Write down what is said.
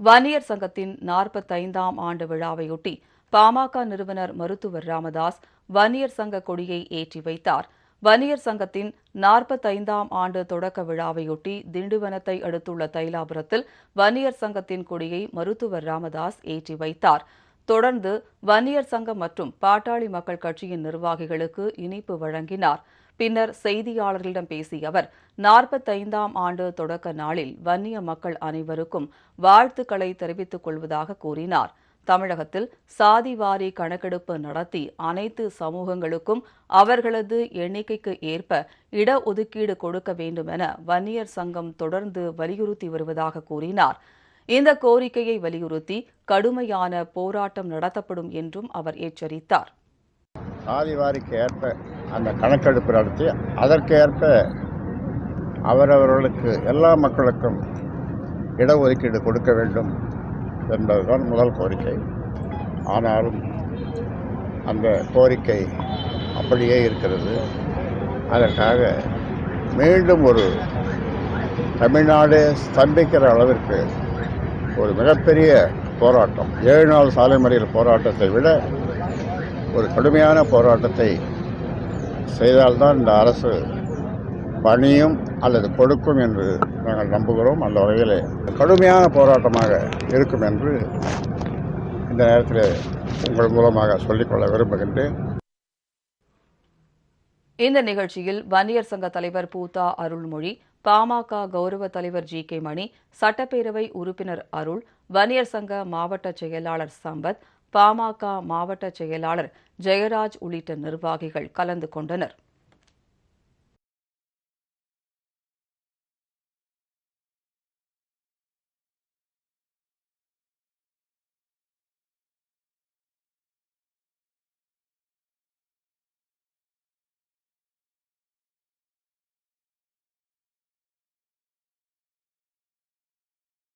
வன்னியர் சங்கத்தின் நாற்பத்தைந்தாம் ஆண்டு விழாவையொட்டி பாமக நிறுவனர் மருத்துவர் ராமதாஸ் வன்னியர் சங்க கொடியை ஏற்றி வைத்தார். வன்னியர் சங்கத்தின் நாற்பத்தைந்தாம் ஆண்டு தொடக்க விழாவையொட்டி திண்டுவனத்தை அடுத்துள்ள தைலாபுரத்தில் வன்னியர் சங்கத்தின் கொடியை மருத்துவர் ராமதாஸ் ஏற்றி வைத்தார். தொடர்ந்து வன்னியர் சங்கம் மற்றும் பாட்டாளி மக்கள் கட்சியின் நிர்வாகிகளுக்கு இனிப்பு வழங்கினார். பின்னர் செய்தியாளர்களிடம் பேசிய அவர் நாற்பத்தைந்தாம் ஆண்டு தொடக்க நாளில் வன்னிய மக்கள் அனைவருக்கும் வாழ்த்துக்களை தெரிவித்துக் கொள்வதாக கூறினார். தமிழகத்தில் சாதிவாரி கணக்கெடுப்பு நடத்தி அனைத்து சமூகங்களுக்கும் அவர்களது எண்ணிக்கைக்கு ஏற்ப இடஒதுக்கீடு கொடுக்க வேண்டும் என வன்னியர் சங்கம் தொடர்ந்து வலியுறுத்தி வருவதாக கூறினார். இந்த கோரிக்கையை வலியுறுத்தி கடுமையான போராட்டம் நடத்தப்படும் என்றும் அவர் எச்சரித்தார். சாதிவாரிக்கு ஏற்ப அந்த கணக்கெடுப்பு நடத்தி அதற்கேற்ப அவரவர்களுக்கு எல்லா மக்களுக்கும் இடஒதுக்கீடு கொடுக்க வேண்டும் என்பதுதான் முதல் கோரிக்கை. ஆனாலும் அந்த கோரிக்கை அப்படியே இருக்கிறது. அதற்காக மீண்டும் ஒரு தமிழ்நாடு ஸ்தம்பிக்கிற அளவிற்கு ஒரு மிகப்பெரிய போராட்டம். ஏழு நாள் சாலை மறியல் போராட்டத்தை விட ஒரு கடுமையான போராட்டத்தை செய்தால்தான் இந்த அரசு பணியும் அல்லது கொடுக்கும் என்று நாங்கள் நம்புகிறோம். அந்த வகையில் கடுமையான போராட்டமாக இருக்கும் என்று இந்த நேரத்தில் உங்கள் மூலமாக சொல்லிக்கொள்ள விரும்புகின்றேன். இந்த நிகழ்ச்சியில் வன்னியர் சங்க தலைவர் பூதா அருள்மொழி பாமக கௌரவ தலைவர் ஜி கே மணி சட்டப்பேரவை உறுப்பினர் அருள் வன்னியர் சங்க மாவட்ட செயலாளர் சம்பத் பாமக மாவட்ட செயலாளர் ஜெயராஜ் உள்ளிட்ட நிர்வாகிகள் கலந்து கொண்டனர்.